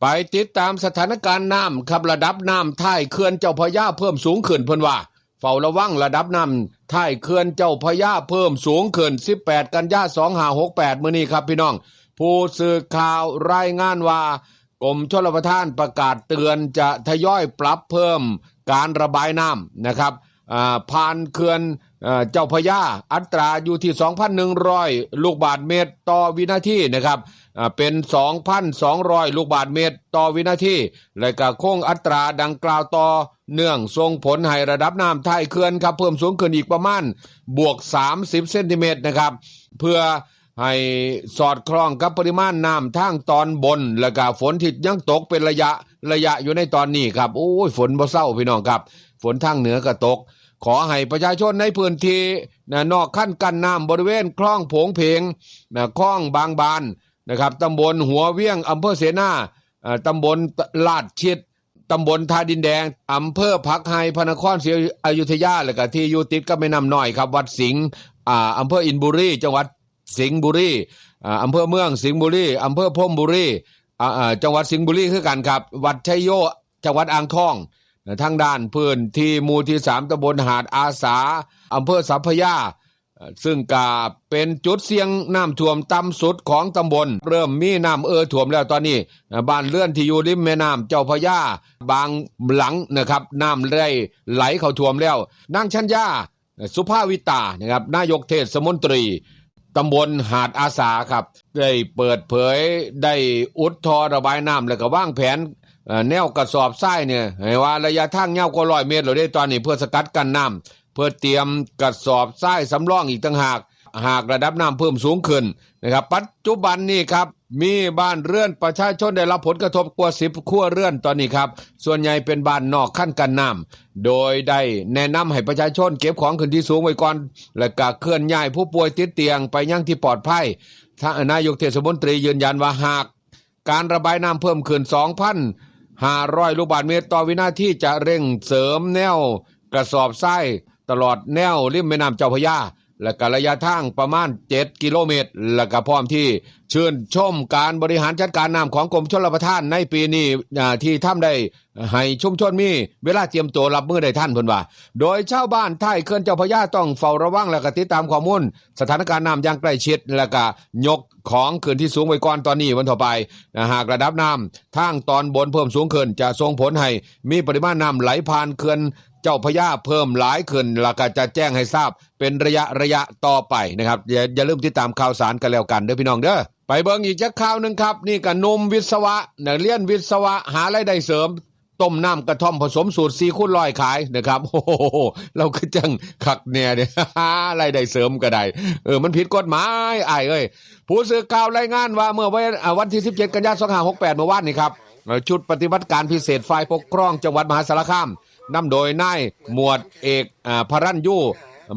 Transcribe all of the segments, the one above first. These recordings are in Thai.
ไปติดตามสถานการณ์น้ำครับระดับน้ำท้ายเขื่อนเจ้าพระยาเพิ่มสูงขึ้นเพิ่นว่า เฝ้าระวังระดับน้ำท้ายเขื่อนเจ้าพระยาเพิ่มสูงขึ้น 18 กันยา2568มื้อนี้ครับพี่น้อง ผู้สื่อข่าวรายงานว่ากรมชลประทานประกาศเตือนจะทยอยปรับเพิ่มการระบายน้ำนะครับผ่านเขื่อน เจ้าพระยาอัตราอยู่ที่ 2,100 ลูกบาทเมตรต่อวินาทีนะครับอ่าเป็น 2,200 ลูกบาทเมตรต่อวินาทีและก็คงอัตราดังกล่าวต่อเนื่องส่งผลให้ระดับน้ำท้ายเขื่อนครับเพิ่มสูงขึ้นอีกประมาณบวก 30 เซนติเมตรนะครับ เพื่อให้สอดคล้องกับปริมาณน้ำทางตอนบน และก็ฝนที่ยังตกเป็นระยะระยะอยู่ในตอนนี้ครับโอ้ยฝนบ่เศร้าพี่น้องครับ ฝนทางเหนือก็ตก ขอให้ประชาชนในพื้นที่นะนอกขั้นกันน้ำบริเวณคลองผงเพงนะคลองบางบานนะครับตำบลหัวเวียงอำเภอเสนาตำบลลาดชิดตำบลท่าดินแดงอำเภอพักไฮพนครศรีอยุธยาแล้วก็ที่อยู่ติดกับแม่น้ำน้อยครับ วัดสิงห์อำเภออินบุรีจังหวัดสิงห์บุรีอำเภอเมืองสิงห์บุรีอำเภอพมบุรีจังหวัดสิงห์บุรีคือกันครับ วัดชัยโยจังหวัดอ่างทอง ทางด้านพื้นที่มูที่สามตำบลหาดอาสาอำเภอสัพยา ซึ่งกาเป็นจุดเสี่ยงน้ำท่วมต่ำสุดของตำบล เริ่มมีน้ำเอ่อท่วมแล้วตอนนี้บ้านเลื่อนที่อยู่ริมแม่น้ำเจ้าพยาบางหลังนะครับน้ำได้ไหลเข้าท่วมแล้วนางชัญญาสุภาวิตานะครับนายกเทศมนตรีตำบลหาดอาสาครับ ได้เปิดเผยได้อุดทอระบายน้ำแล้วก็วางแผน แนวกระสอบทรายเนี่ยให้ว่าระยะทางยาวกว่าร้อยเมตรเราได้ตอนนี้เพื่อสกัดกันน้ำเพื่อเตรียมกระสอบทรายสำรองอีกต่างหาก หากระดับน้ำเพิ่มสูงขึ้นนะครับ ปัจจุบันนี้ครับมีบ้านเรือนประชาชนได้รับผลกระทบกว่าสิบครัวเรือนตอนนี้ครับ ส่วนใหญ่เป็นบ้านนอกขั้นกันน้ำโดยได้แนะนำให้ประชาชนเก็บของขึ้นที่สูงไว้ก่อน และก็เคลื่อนย้ายผู้ป่วยติดเตียงไปยังที่ปลอดภัยทางนายกเทศมนตรียืนยันว่าหาก การระบายน้ำเพิ่มขึ้น 500 ลูกบาทเมตรต่อวินาทีจะเร่งเสริมแนว กระสอบทรายตลอดแนวริมแม่น้ำเจ้าพระยา และก็ระยะทางประมาณ 7 กิโลเมตร และก็พร้อมที่ชื่นชมการบริหารจัดการน้ำของกรมชลประทานในปีนี้อ่ที่ทำได้ให้ชุมชนมีเวลาเตรียมตัวรับมือได้ท่านเพิ่นว่า โดยชาวบ้านท้ายเขื่อนเจ้าพระยาต้องเฝ้าระวังและก็ติดตามข้อมูลสถานการณ์น้ำอย่างใกล้ชิดและก็ยกของขึ้นที่สูงไว้ก่อนตอนนี้วันต่อไปหากระดับน้ำทางตอนบนเพิ่มสูงขึ้นจะส่งผลให้มีปริมาณน้ำไหลผ่านเขื่อน เจ้าพระยาเพิ่มหลายขึ้นแล้วก็จะแจ้งให้ทราบเป็นระยะระยะต่อไปนะครับ อย่าอย่าลืมติดตามข่าวสารกันแล้วกันเด้อพี่น้องเด้อไปเบิ่งอีกจักข่าวหนึ่งครับ นี่ก็หนุ่มวิศวะนักเรียนวิศวะหารายได้เสริมต้มน้ำกระท่อมผสมสูตรซีคูณร้อยขายนะครับโอ้โหเราก็จังคักเนี่ยเนี่ยรายได้เสริมก็ได้เออมันผิดกฎหมายไอ้ายเอ้ยผู้สื่อข่าวรายงานว่าเมื่อวันอ่าวันที่ 17 กันยายน2568 เมื่อวานนี้ครับชุดปฏิบัติการพิเศษฝ่ายปกครองจังหวัดมหาสารคาม นำโดยนายหมวดเอกอพรัญยู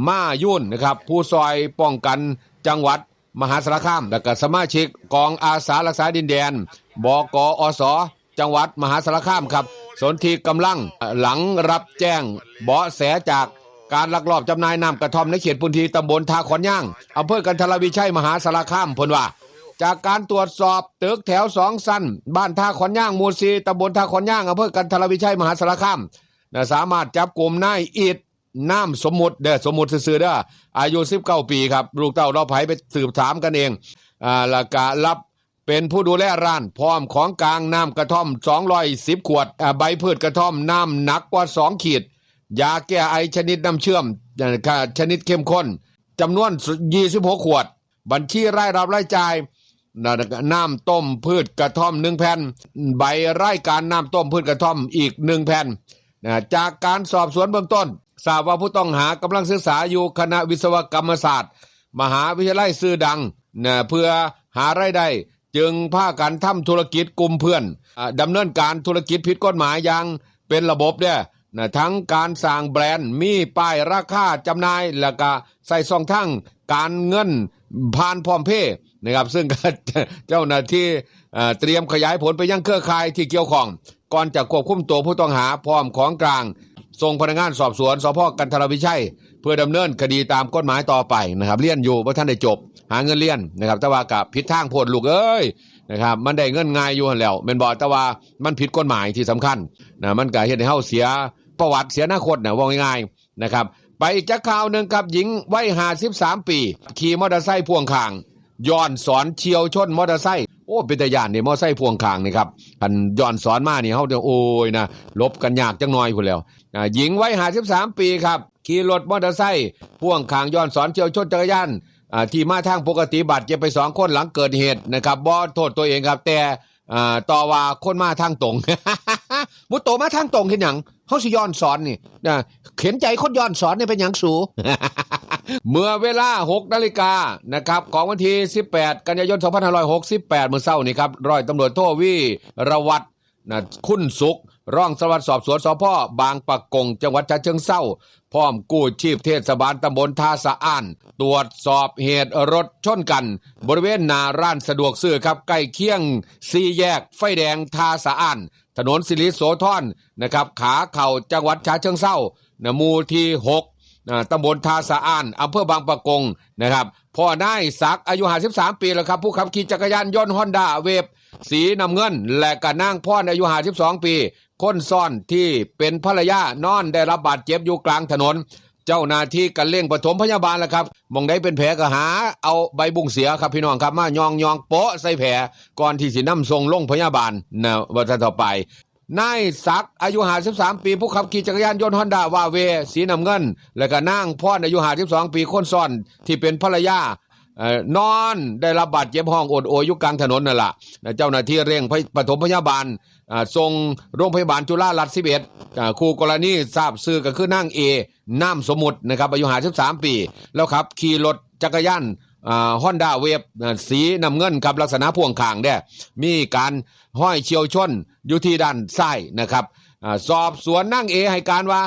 มายุ่นนะครับผู้ซอยป้องกันจังหวัดมหาสารคามและก็สมาชิกกองอาสารักษาดินแดน บกอสจังหวัดมหาสารคามครับ สนที่กำลังหลังรับแจ้งเบาะแสจากการลักลอบจำหน่ายน้ำกระท่อมในเขตพื้นที่ตำบลทาขอนย่างอำเภอกันทรวิชัยมหาสารคามพนว่า จากการตรวจสอบตึกแถวสองสั้นบ้านทาขอนย่างหมูซีตำบลทาขอนย่างอำเภอกันทรวิชัยมหาสารคาม นะสามารถจับกลุ่มนายอิดน้ำสมมุติเด้อสมมุติซื่อเด้ออายุ19ปีครับ ลูกเต้าเราไผไปสืบถามกันเองอ่าล้วก็รับเป็นผู้ดูแลร้านพร้อมของกลางน้ำกระท่อม 210 ขวด ใบพืชกระท่อมน้ำหนักกว่า 2 ขีด ยาแก้ไอชนิดน้ำเชื่อม ชนิดเข้มข้นจำนวน 26 ขวด บัญชีรายรับรายจ่ายน้ำต้มพืชกระท่อมหนึ่งแผ่น ใบไร่การน้ำต้มพืชกระท่อมอีกหนึ่งแผ่น นะจากการสอบสวนเบื้องต้นทราบว่าผู้ต้องหากำลังศึกษาอยู่คณะวิศวกรรมศาสตร์ มหาวิทยาลัยซื่อดังนะเพื่อหารายได้จึงพากันทำธุรกิจกลุ่มเพื่อนอาดำเนินการธุรกิจผิดกฎหมายอย่างเป็นระบบเนี่ยนะทั้งการสร้างแบรนด์มีป้ายราคาจำหน่ายแล้วก็ใส่ซองทั้งการเงิน ผ่านพร้อมเพย์นะครับ ซึ่งเจ้าหน้าที่เตรียมขยายผลไปยังเครือข่ายที่เกี่ยวข้อง ก่อนจะควบคุมตัวผู้ต้องหาพร้อมของกลางส่งพนักงานสอบสวนสพกันทรวิชัย เพื่อดำเนินคดีตามกฎหมายต่อไปนะครับเลี้ยนอยู่เพราะท่านได้จบ หาเงินเลี้ยนนะครับแต่ว่ากับผิดทางโพดลูกเอ้ยนะครับมันได้เงินง่ายอยู่แล้วแม่นบ่แต่ว่ามันผิดกฎหมายที่สำคัญนะมันก็เฮ็ดให้เฮาเสียประวัติเสียอนาคตนะว่าง่ายๆนะครับ ไปจักข่าวหนึ่งครับหญิงวัย53ปี ขี่มอเตอร์ไซค์พ่วงข้างย้อนสอนเฉียวชนมอเตอร์ไซค์โอ้เป็นตาย่านนี่ยมอเตอร์ไซค์พ่วงข้างนี่ครับคันย้อนสอนมาเนี่ยเฮาเดี๋ยวโอ้ยนะลบกันยากจังน้อยพุ่นแล้วหญิงวัย53ปีครับขี่รถมอเตอร์ไซค์พ่วงข้างย้อนสอนเฉียวชนจักรยานที่มาทางปกติบาดเจ็บไปสองคนหลังเกิดเหตุนะครับบ่โทษตัวเองครับแต่ อ่าต่อว่าคนมาทางตรงมุตโตมาทางตรงเห็นหยังเฮาสิย้อนสอนนี่นะเข็นใจคนย้อนสอนนี่เป็นหยังสูเมื่อเวลา 6นาฬิกานะครับ ของวันที่ 18 กันยายน 2568 เมื่อเช้านี้ครับร้อยตำรวจโทวีรวัตรนะคุณสุข ร่องสวัสดิ์สอบสวนสพบางปะกง จังหวัดฉะเชิงเทราพร้อมกู้ชีพเทศบาลตำบลท่าสะอ้าน ตรวจสอบเหตุรถชนกัน บริเวณหนาร้านสะดวกซื้อครับใกล้เคียงสี่แยกไฟแดงท่าสะอ้าน ถนนสิริโสธรนะครับ ขาเข่าจังหวัดฉะเชิงเทรานะหมู่ที่6อ่าตำบลท่าสะอ้านอำเภอบางปะกงนะครับพ่อนายศักอายุ53ปีแล้วครับ ผู้ขับขี่จักรยานยนต์ฮอนด้าเวฟสีน้ำเงิน และก็นางพ่อนอายุ52ปีคนซ่อนที่เป็นภรรยานอนได้รับบาดเจ็บอยู่กลางถนน เจ้าหน้าที่กันเร่งปฐมพยาบาลแล้วครับมองได้เป็นแผลก็หา เอาใบบุ้งเสียครับพี่น้องครับมายองยองโปะใส่แผลก่อนที่สินำส่งโรงพยาบาลนะวันต่อไปนายศักอายุ53ปี ผู้ขับขี่จักรยานยนต์ฮอนด้าวาเวสีน้ำเงิน และก็นางพรออายุ52ปีคนซ่อนที่เป็นภรรยา นอนได้รับบาดเจ็บห้องโอดโอยอยู่กลางถนนนั่นแหละเจ้าหน้าที่เร่งปฐมพยาบาลส่งโรงพยาบาลจุฬารัตน์11อ่าคู่กรณีทราบชื่อก็คือนางเอน้ำสมุทรนะครับอายุ53ปี แล้วครับ ขี่รถจักรยานฮอนด้าเวฟสีน้ำเงินครับลักษณะพ่วงข้างเนี่ยมีการห้อยเฉียวชนอยู่ที่ด้านซ้ายนะครับอสอบสวนนั่งเอให้การว่า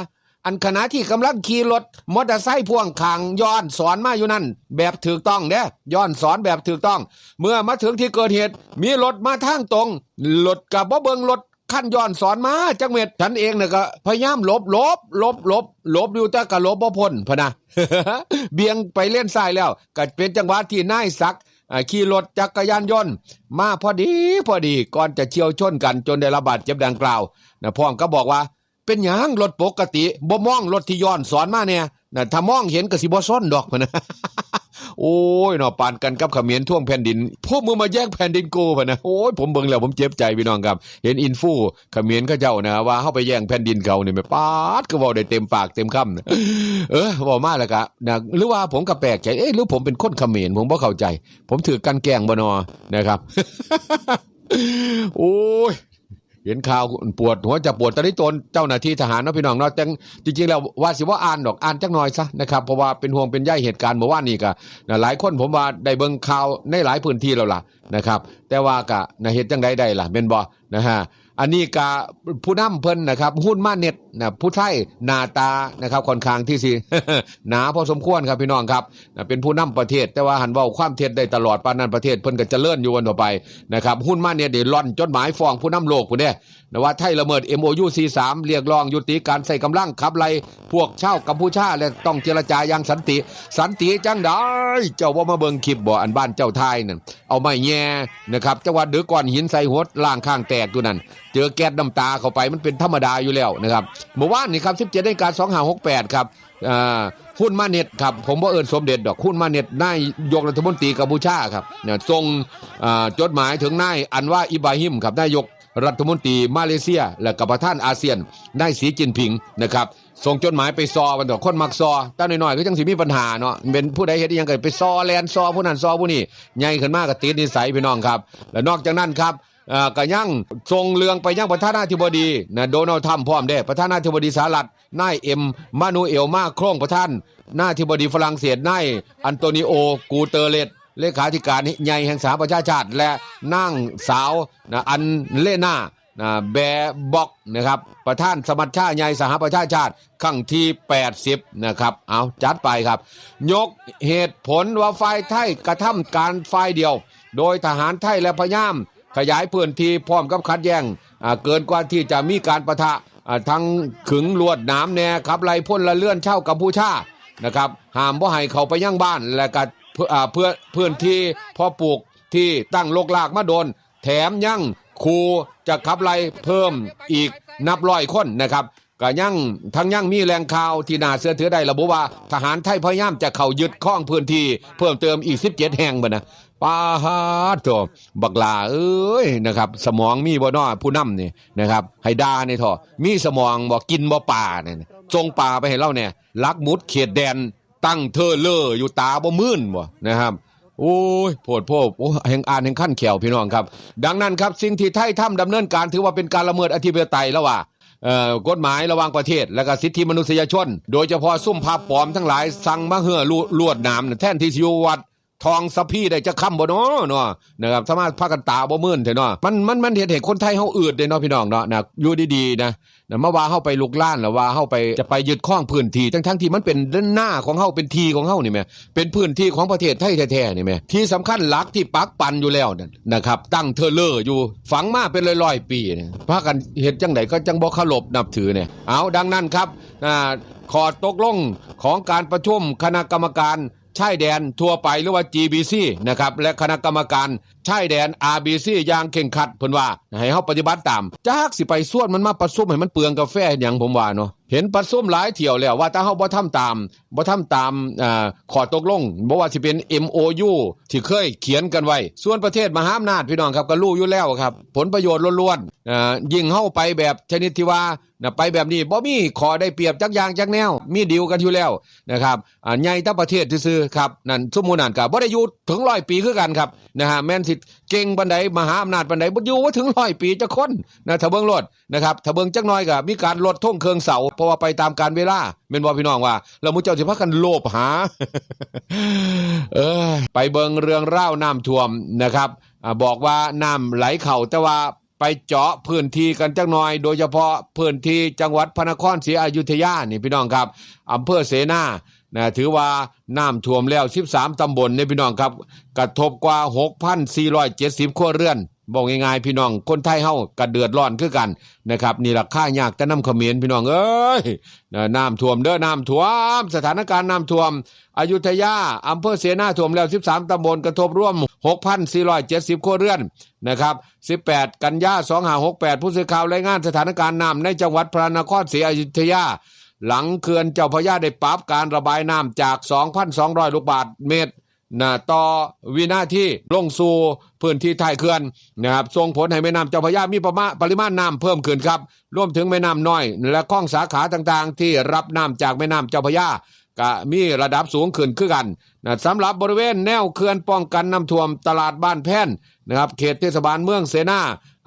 อันขณะที่กำลังขี่รถมอเตอร์ไซค์พ่วงข้างย้อนสอนมาอยู่นั่น แบบถูกต้องเด้ย้อนสอนแบบถูกต้อง เมื่อมาถึงที่เกิดเหตุ มีรถมาทางตรงรถกับบ่เบิงรถขั้นย้อนสอนมาจักเม็ดฉันเองเนี่ยก็พยายามหลบหลบหลบหลบหลบอยู่แต่ก็หลบบ่พ้นพะนะเบี่ยงไปเล่นซ้ายแล้วก็เป็นจังหวะที่นายศักขี่รถจักรยานยนต์ มาพอดีพอดีก่อนจะเฉียวชนกันจนได้รับบาดเจ็บดังกล่าวนะพ่องก็บอกว่า เป็นหยังรถปกติบ่มองรถที่ย้อนสอนมาเนี่ยนะถ้ามองเห็นก็สิบ่ซ้นดอกพะนะโอ้ยเนาะปานกันกับเขมรท่วงแผ่นดิน พวกมึงมาแย่งแผ่นดินกูพะนะโอ้ยผมเบิ่งแล้วผมเจ็บใจพี่น้องครับ เห็นอินฟูเขมรเขาเจ้านะว่าเฮาไปแย่งแผ่นดินเขานี่แม่ปาดก็เว้าได้เต็มปากเต็มคำนะเออเว้ามาแล้วก็นะหรือว่าผมก็แปลกใจเอ๊ะหรือผมเป็นคนเขมรผมบ่เข้าใจ ผมถือกันแกล้งบ่นอนะครับโอ้ย เห็นข่าวปวดหัวจะปวดตอนนี้ตนเจ้าหน้าที่ทหารนะพี่น้องเนาะจังจริงๆแล้วว่าสิว่าอ่านดอกอ่านจักหน่อยซะนะครับเพราะว่าเป็นห่วงเป็นใยเหตุการณ์เมื่อวานนี้ก็นะหลายคนผมว่าได้เบิ่งข่าวในหลายพื้นที่แล้วล่ะนะครับ แต่ว่าก็นะเหตุจังใดได้ล่ะเป็นบ่นะฮะ อันนี้ก็ผู้นำเพิ่นนะครับ หุ้นมาเน็ตนะผู้ไทยหน้าตานะครับค่อนข้างที่สิหนาพอสมควรครับพี่น้องครับนะเป็นผู้นำประเทศ แต่ว่าหันเว้าความเท็จได้ตลอดปานนั้นประเทศเพิ่นก็เจริญอยู่วันต่อไปนะครับหุ้นมาเน็ตเดี๋ยวล่อนจดหมายฟ้องผู้นำโลกผู้เด้นะว่าไทยละเมิด MOU C3 เรียกร้องยุติการใส่กำลังขับไล่พวกชาวกัมพูชาและต้องเจรจาอย่างสันติ สันติจังได้เจ้าว่ามาเบิ่งคลิปบ่อันบ้านเจ้าไทยนั่นเอาไม้แง่นะครับจังหวัดดือก้อนหินใส่หัวล่างข้างแตกอยู่นั่น เจอแก๊สน้ำตาเข้าไปมันเป็นธรรมดาอยู่แล้วนะครับเมื่อวานนี่ครับ 17นาฬิกา2568 ครับอ่าหุ้นมาเน็ตครับผมว่าเอิญสมเด็จดอกหุ้นมาเน็ตนายยกรัฐมนตรีกัมพูชาครับเนี่ยส่งอ่าจดหมายถึงนายอันว่าอิบราฮิมครับนายกรัฐมนตรีมาเลเซีย และกับประธานอาเซียนได้สีจินผิงนะครับส่งจดหมายไปซอวันต่อคนมักซอตั้งหน่อยๆก็จังสิมีปัญหาเนาะเป็นผู้ใดเฮ็ดยังเก็ไปซอแลนซอผู้นั้นซอผู้นี้ใหญ่ขึ้นมากก็ติดนิสัยพี่น้องครับ และนอกจากนั้นครับ อ่อก็ยังส่งเรืองไปยังประธานาธิบดีนะโดนัลด์ทรัมป์พร้อมเด้ประธานาธิบดีสหรัฐนายเอ็มมานูเอลมาโครงประธานหน้าธิบดีฝรั่งเศสนายอันโตนิโอกูเตเลตเลขาธิการใหญ่แห่งสหประชาชาติ และนั่งสาวนะอันเลนานะแบบอกนะครับประธานสมัชชาใหญ่สหประชาชาติครั้งที่ 80 นะครับ เอาจัดไปครับ ยกเหตุผลว่าฝ่ายไทยกระทำการฝ่ายเดียว โดยทหารไทยและพยายาม ขยายพื้นที่พร้อมกับขัดแย้งเกินกว่าที่จะมีการประทะทั้งขึงลวดหน้ำแนขับไล่พ่นละเลื่อนเช่ากัมพูชานะครับห้ามบ่ให้เขาไปย่างบ้านและก็เพื่อเพื่อพื้นที่เพอปลูกที่ตั้งโลกลากมาโดน แถมยังครูจะขับไล่เพิ่มอีกนับร้อยคนนะครับก็ยังทั้งยังมีแรงข่าวที่น่าเชื่อถือได้ระบุว่า ทหารไทยพยายามจะเข้ายึดครองพื้นที่เพิ่มเติมอีก 17 แห่งบ่นะ ปาฮาดโถบักลาเอ้ยนะครับ สมองมีบ่น้อผู้นำนี่นะครับให้ด่านี่อมีสมองบ่กินบ่ป่าเนี่ยจงป่าไปให้เราเนี่ยลักมุดเขตแดนตั้งเธอเลออยู่ตาบ่มื่นบ่นะครับโอ้ยโพดโพดโอ้แห่งอ่านแห่งขั้นเขียวพี่น้องครับ ดังนั้นครับสิ่งที่ไทยทำดำเนินการถือว่าเป็นการละเมิดอธิปไตยแล้วว่าเอ่อกฎหมายระหว่างประเทศ และก็สิทธิมนุษยชน โดยเฉพาะซุ่มภาพปลอมทั้งหลายสั่งมาเหือลวลวดนามแท่นที่สิอยู่วัด ทองสะพี่ได้จะค้ำบ่เนาะเนาะนะครับสามารถพากันตาบ่มื่นเถอะเนาะมันมันมันเห็นเห็นคนไทยเฮาอืดเด้เนาะพี่น้องเนาะนะอยู่ดีๆนะนะมาว่าเฮาไปลุกล้านแล้วว่าเฮาไปจะไปยึดครองพื้นที่ทั้งๆที่มันเป็นด้านหน้าของเฮาเป็นทีของเฮานี่แหมเป็นพื้นที่ของประเทศไทยแท้ๆนี่แหมที่สำคัญหลักที่ปักปันอยู่แล้วนะครับ ตั้งเทเลอร์อยู่ฝังมาเป็นร้อยๆปีเนี่ยพากันเฮ็ดจังไดก็จังบ่เคารพนับถือเนี่ยเอาดังนั้นครับอ่าขอตกลงของการประชุมคณะกรรมการ ชายแดนทั่วไปหรือว่า GBC นะครับและคณะกรรมการ ชายแดน RBC อย่างเข่งขัดเพิ่นว่าให้เฮาปฏิบัติตามจักสิไปส่วนมันมาประซุมให้มันเปลืองกาแฟอหย่างผมว่าเนาะเห็นประซุมหลายเที่ยวแล้วว่าถ้าเฮาบ่ทำตามบ่ทำตามอ่าขอตกลงบ่ว่าสิเป็น MOU ที่เคยเขียนกันไว้ ส่วนประเทศมหาอำนาจพี่น้องครับก็รู้อยู่แล้วครับ ผลประโยชน์ล้วนๆอ่ายิ่งเฮาไปแบบชนิดที่ว่านะไปแบบนี้บ่มีขอได้เปรียบจักอย่างจักแนว มีดีลกันอยู่แล้วนะครับอ่าใหญ่ทั้งประเทศซื่อๆครับนั่นสมมุตินั่นก็บ่ได้อยู่ถึงร้อยปีคือกันครับนะฮะแม่นสิเก่งบันไดมหาอำนาจบันไดบ่อยู่ว่าถึงร้อยปีจะคนนะถ้าเบิ่งรถนะครับถ้าเบิ่งจักหน่อยก็มีการลดท่งเครื่องเสาเพราะว่าไปตามการเวลาแม่นบ่พี่น้องว่าแล้วมุเจ้าสิพากันโลภหาเออไปเบิ่งเรื่องเล่าวน้ำท่วมนะครับบอกว่าน้ำไหลเข่าแต่ว่าไปเจาะพื้นที่กันจักหน่อย โดยเฉพาะพื้นที่จังหวัดพระนครศรีอยุธยานี่พี่น้องครับอำเภอเสนา นะถือว่าน้ำท่วมแล้ว 13 ตำบลเนี่ยพี่น้องครับ กระทบกว่า 6,470 ครัวเรือนบอกง่ายๆพี่น้อง คนไทยเฮาก็เดือดร้อนคือกันนะครับนี่ราคายากแต่น้ำเขมรพี่น้องเอ้ยนะน้ำท่วมเด้อน้ำท่วม สถานการณ์น้ำท่วม อยุธยาอำเภอเสนาท่วมแล้ว 13 ตำบลกระทบร่วม 6,470 ครัวเรือนนะครับ 18 กันยา2568 ผู้สื่อข่าวรายงานสถานการณ์น้ำในจังหวัดพระนครศรีอยุธยา หลังเขื่อนเจ้าพระยาได้ปรับการระบายน้ำจาก 2,200 ลูกบาศก์เมตรนะต่อวินาทีลงสู่พื้นที่ท้ายเขื่อนนะครับส่งผลให้แม่น้ำเจ้าพระยามีประมาปริมาณน้ำเพิ่มขึ้นครับรวมถึงแม่น้ำน้อย และคลองสาขาต่างๆ ที่รับน้ำจากแม่น้ำเจ้าพระยาก็มีระดับสูงขึ้นคือกันนะสำหรับบริเวณแนวเขื่อนป้องกันน้ำท่วมตลาดบ้านแพ่นนะครับเขตเทศบาลเมืองเสนา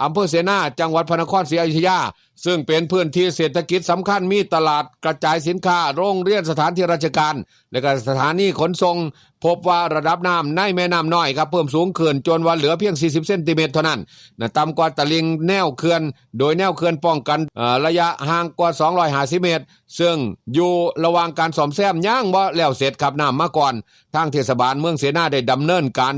อำเภอเสนาจังหวัดพระนครศรีอยุธยา ซึ่งเป็นพื้นที่เศรษฐกิจสำคัญมีตลาดกระจายสินค้าโรงเรียนสถานที่ราชการ และก็สถานีขนส่งพบว่าระดับน้ำในแม่น้ำน้อยครับเพิ่มสูงขึ้นจนวันเหลือเพียง 40 เซนติเมตรเท่านั้นนะต่ำกว่าตะลิงแนวเขื่อน โดยแนวเขื่อนป้องกันระยะห่างกว่า 250 เมตร ซึ่งอยู่ระหว่างการซ่อมแซมย่างบ่แล้วเสร็จครับน้ำมาก่อน ทางเทศบาลเมืองเสนาได้ดำเนินการ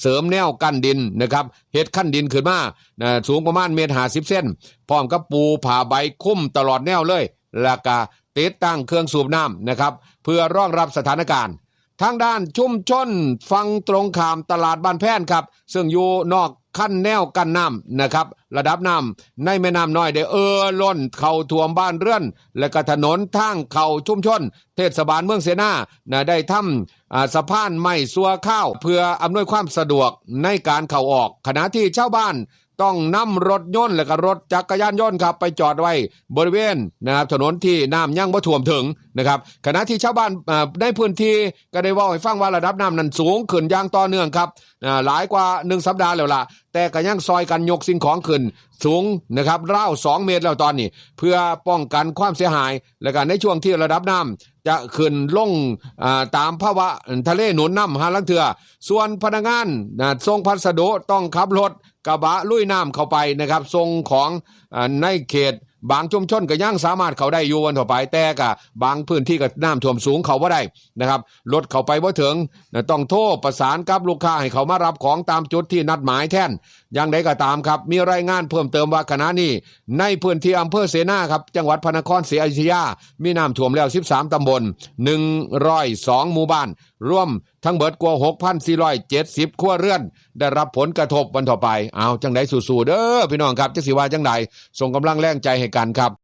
เสริมแนวกั้นดินนะครับเฮ็ดขั้นดินขึ้นมานะสูงประมาณเมตร50เส้นพร้อมกับปูผ่าใบคุ้มตลอดแนวเลยแล้วก็ติดตั้งเครื่องสูบน้ำนะครับ เพื่อรองรับสถานการณ์ทางด้านชุมชนฟังตรงขามตลาดบ้านแพนครับ ซึ่งอยู่นอกขั้นแนวกันน้ำนะครับ ระดับน้ำในแม่น้ำน้อยได้เออล้นเข้าท่วมบ้านเรือน และก็ถนนทางเข้าชุมชน เทศบาลเมืองเสนานะได้ทำอ่าสะพานไม้สัวข้าว เพื่ออำนวยความสะดวกในการเข้าออก ขณะที่ชาวบ้าน ต้องนำรถยนต์และก็รถจักรยานยนต์ครับไปจอดไว้บริเวณนะครับถนนที่น้ำยังบ่ท่วมถึงนะครับขณะที่ชาวบ้านในพื้นที่ก็ได้ว่าให้ฟังว่าระดับน้ำนั้นสูงขึ้นอย่างต่อเนื่องครับหลายกว่าหนึ่งสัปดาห์แล้วล่ะ แต่ก็ยังซอยกันยกสิ่งของขึ้นสูงนะครับราวสองเมตรแล้วตอนนี้ เพื่อป้องกันความเสียหาย และกันในช่วงที่ระดับน้ำจะขึ้นลงอ่าตามภาวะทะเลหนุนน้ำหาลังเถือ ส่วนพนักงานส่งพัสดุต้องขับรถ กระบะลุยน้ำเข้าไปนะครับทรงของอในเขตบางชุมชนก็ยังสามารถเข้าได้อยู่วันต่อไปแต่กะบางพื้นที่ก็น้ำท่วมสูงเขาว่าได้นะครับรถเข้าไปบ่ถึงต้องโทษประสานกับลูกค้าให้เขามารับของตามจุดที่นัดหมายแทน อย่างใดก็ตามครับ มีรายงานเพิ่มเติมว่าขณะนี้ ในพื้นที่อำเภอเสนาครับ จังหวัดพระนครศรีอยุธยา มีน้ำท่วมแล้ว 13 ตำบล 102 หมู่บ้าน รวมทั้งเบิดกว่า 6,470 ครัวเรือน ได้รับผลกระทบวันต่อไป เอาจังไดสู้ๆเด้อพี่น้องครับจังสิว่าจังใดส่งกำลังแรงใจให้กันครับ